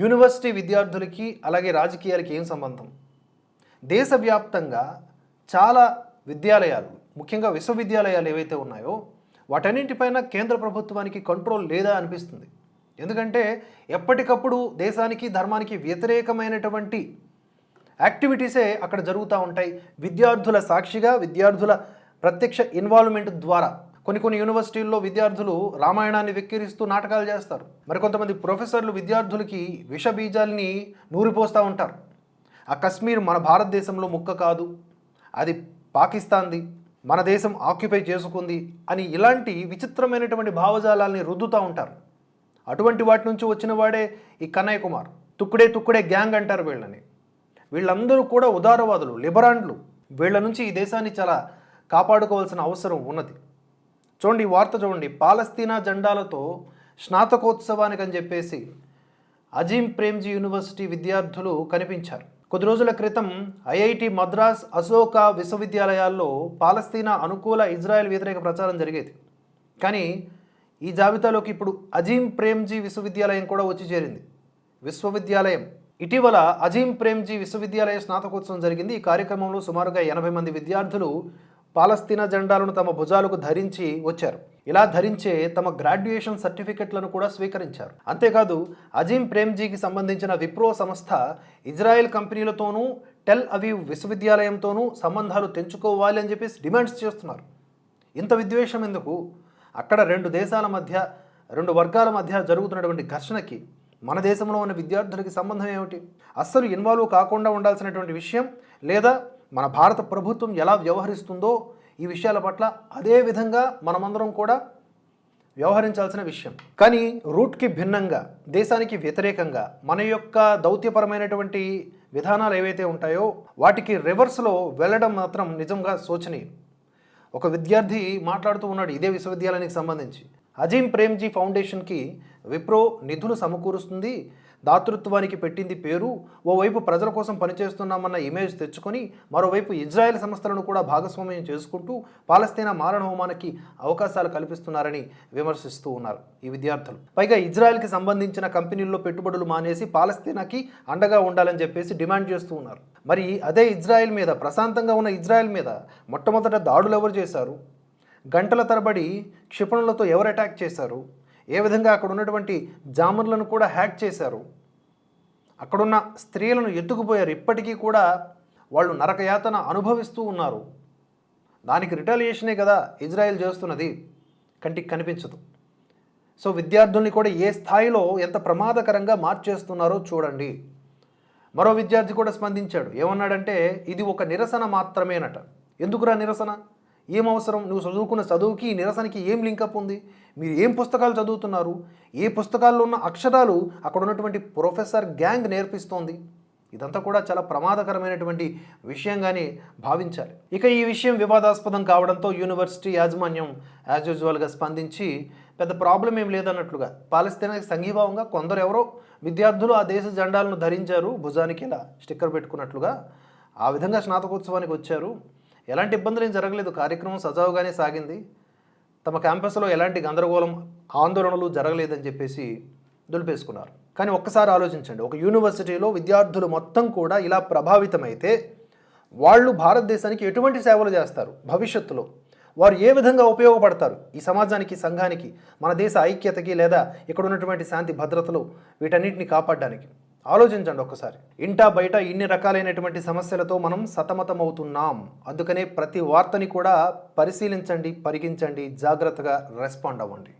University విద్యార్థులకి అలాగే రాజకీయాలకి ఏం సంబంధం? దేశవ్యాప్తంగా చాలా విద్యాలయాలు ముఖ్యంగా విశ్వవిద్యాలయాలు ఏవైతే ఉన్నాయో వాటన్నింటిపైన కేంద్ర ప్రభుత్వానికి కంట్రోల్ లేదా అనిపిస్తుంది. ఎందుకంటే ఎప్పటికప్పుడు దేశానికి ధర్మానికి వ్యతిరేకమైనటువంటి యాక్టివిటీసే అక్కడ జరుగుతూ ఉంటాయి. విద్యార్థుల సాక్షిగా విద్యార్థుల ప్రత్యక్ష ఇన్వాల్వ్మెంట్ ద్వారా. కొన్ని కొన్ని యూనివర్సిటీల్లో విద్యార్థులు రామాయణాన్ని వెక్కిరిస్తూ నాటకాలు చేస్తారు. మరికొంతమంది ప్రొఫెసర్లు విద్యార్థులకి విష బీజాల్ని నూరిపోస్తూ ఉంటారు. ఆ కశ్మీర్ మన భారతదేశంలో ముక్క కాదు. అది పాకిస్తాన్ది. మన దేశం ఆక్యుపై చేసుకుంది అని ఇలాంటి విచిత్రమైనటువంటి భావజాలాల్ని రుద్దుతూ ఉంటారు. అటువంటి వాటి నుంచి వచ్చిన వాడే ఈ కన్నయ్య కుమార్. తుక్కుడే తుక్కుడే గ్యాంగ్ అంటారు వీళ్ళని. వీళ్ళందరూ కూడా ఉదారవాదులు లిబరాండ్లు. వీళ్ళ నుంచి ఈ దేశాన్ని చాలా కాపాడుకోవాల్సిన అవసరం ఉన్నది. చూడండి ఈ వార్త చూడండి. పాలస్తీనా జెండాలతో స్నాతకోత్సవానికి అని చెప్పేసి అజీం ప్రేమ్జీ యూనివర్సిటీ విద్యార్థులు కనిపించారు. కొద్ది రోజుల క్రితం ఐఐటి మద్రాస్ అశోకా విశ్వవిద్యాలయాల్లో పాలస్తీనా అనుకూల ఇజ్రాయెల్ వ్యతిరేక ప్రచారం జరిగేది. కానీ ఈ జాబితాలోకి ఇప్పుడు అజీం ప్రేమ్జీ విశ్వవిద్యాలయం కూడా వచ్చి చేరింది. విశ్వవిద్యాలయం. ఇటీవల అజీం ప్రేమ్జీ విశ్వవిద్యాలయ స్నాతకోత్సవం జరిగింది. ఈ కార్యక్రమంలో సుమారుగా ఎనభై మంది విద్యార్థులు పాలస్తీనా జెండాలను తమ భుజాలకు ధరించి వచ్చారు. ఇలా ధరించే తమ గ్రాడ్యుయేషన్ సర్టిఫికెట్లను కూడా స్వీకరించారు. అంతేకాదు అజీం ప్రేమ్జీకి సంబంధించిన విప్రో సంస్థ ఇజ్రాయెల్ కంపెనీలతోనూ టెల్ అవీవ్ విశ్వవిద్యాలయంతోనూ సంబంధాలు తెంచుకోవాలి అని చెప్పేసి డిమాండ్స్ చేస్తున్నారు. ఇంత విద్వేషం ఎందుకు? అక్కడ రెండు దేశాల మధ్య రెండు వర్గాల మధ్య జరుగుతున్నటువంటి ఘర్షణకి మన దేశంలో ఉన్న విద్యార్థులకి సంబంధం ఏమిటి? అస్సలు ఇన్వాల్వ్ కాకుండా ఉండాల్సినటువంటి విషయం లేదా మన భారత ప్రభుత్వం ఎలా వ్యవహరిస్తుందో ఈ విషయాల పట్ల అదే విధంగా మనమందరం కూడా వ్యవహరించాల్సిన విషయం. కానీ రూట్కి భిన్నంగా దేశానికి వ్యతిరేకంగా మన యొక్క దౌత్యపరమైనటువంటి విధానాలు ఏవైతే ఉంటాయో వాటికి రివర్స్లో వెళ్ళడం మాత్రం నిజంగా శోచనీయం. ఒక విద్యార్థి మాట్లాడుతూ ఉన్నాడు ఇదే విశ్వవిద్యాలయానికి సంబంధించి. అజీం ప్రేమ్జీ ఫౌండేషన్కి విప్రో నిధులు సమకూరుస్తుంది దాతృత్వానికి పెట్టింది పేరు ఓవైపు ప్రజల కోసం పనిచేస్తున్నామన్న ఇమేజ్ తెచ్చుకొని మరోవైపు ఇజ్రాయెల్ సంస్థలను కూడా భాగస్వామ్యం చేసుకుంటూ పాలస్తీనా మారణహోమానికి అవకాశాలు కల్పిస్తున్నారని విమర్శిస్తూ ఉన్నారు ఈ విద్యార్థులు. పైగా ఇజ్రాయెల్కి సంబంధించిన కంపెనీల్లో పెట్టుబడులు మానేసి పాలస్తీనాకి అండగా ఉండాలని చెప్పేసి డిమాండ్ చేస్తూ ఉన్నారు. మరి అదే ఇజ్రాయెల్ మీద ప్రశాంతంగా ఉన్న ఇజ్రాయెల్ మీద మొట్టమొదట దాడులు ఎవరు చేశారు? గంటల తరబడి క్షిపణులతో ఎవరు అటాక్ చేశారు? ఏ విధంగా అక్కడ ఉన్నటువంటి జామర్లను కూడా హ్యాక్ చేశారు? అక్కడున్న స్త్రీలను ఎత్తుకుపోయారు. ఇప్పటికీ కూడా వాళ్ళు నరకయాతన అనుభవిస్తూ ఉన్నారు. దానికి రిటాలియేషనే కదా ఇజ్రాయెల్ చేస్తున్నది. కంటికి కనిపించదు. సో విద్యార్థుల్ని కూడా ఏ స్థాయిలో ఎంత ప్రమాదకరంగా మార్చేస్తున్నారో చూడండి. మరో విద్యార్థి కూడా స్పందించాడు. ఏమన్నాడంటే ఇది ఒక నిరసన మాత్రమేనట. ఎందుకురా నిరసన? ఏం అవసరం? నువ్వు చదువుకున్న చదువుకి నిరసనకి ఏం లింకప్ ఉంది? మీరు ఏం పుస్తకాలు చదువుతున్నారు? ఏ పుస్తకాల్లో ఉన్న అక్షరాలు? అక్కడ ఉన్నటువంటి ప్రొఫెసర్ గ్యాంగ్ నేర్పిస్తోంది. ఇదంతా కూడా చాలా ప్రమాదకరమైనటువంటి విషయంగానే భావించాలి. ఇక ఈ విషయం వివాదాస్పదం కావడంతో యూనివర్సిటీ యాజమాన్యం యాజ్ యూజువల్గా స్పందించి పెద్ద ప్రాబ్లం ఏం లేదన్నట్లుగా పాలస్తీనాకి సంఘీభావంగా కొందరు ఎవరో విద్యార్థులు ఆ దేశ జెండాలను ధరించారు. భుజానికి ఇలా స్టిక్కర్ పెట్టుకున్నట్లుగా ఆ విధంగా స్నాతకోత్సవానికి వచ్చారు. ఎలాంటి ఇబ్బందులు ఏం జరగలేదు. కార్యక్రమం సజావుగానే సాగింది. తమ క్యాంపస్లో ఎలాంటి గందరగోళం ఆందోళనలు జరగలేదని చెప్పేసి దులిపేసుకున్నారు. కానీ ఒక్కసారి ఆలోచించండి. ఒక యూనివర్సిటీలో విద్యార్థులు మొత్తం కూడా ఇలా ప్రభావితమైతే వాళ్ళు భారతదేశానికి ఎటువంటి సేవలు చేస్తారు? భవిష్యత్తులో వారు ఏ విధంగా ఉపయోగపడతారు? ఈ సమాజానికి సంఘానికి మన దేశ ఐక్యతకి లేదా ఇక్కడ ఉన్నటువంటి శాంతి భద్రతలు వీటన్నిటిని కాపాడడానికి. ఆలోచించండి ఒక్కసారి. ఇంటా బయట ఇన్ని రకాలైనటువంటి సమస్యలతో మనం సతమతమవుతున్నాం. అందుకనే ప్రతి వార్తని కూడా పరిశీలించండి పరిగించండి జాగ్రత్తగా రెస్పాండ్ అవ్వండి.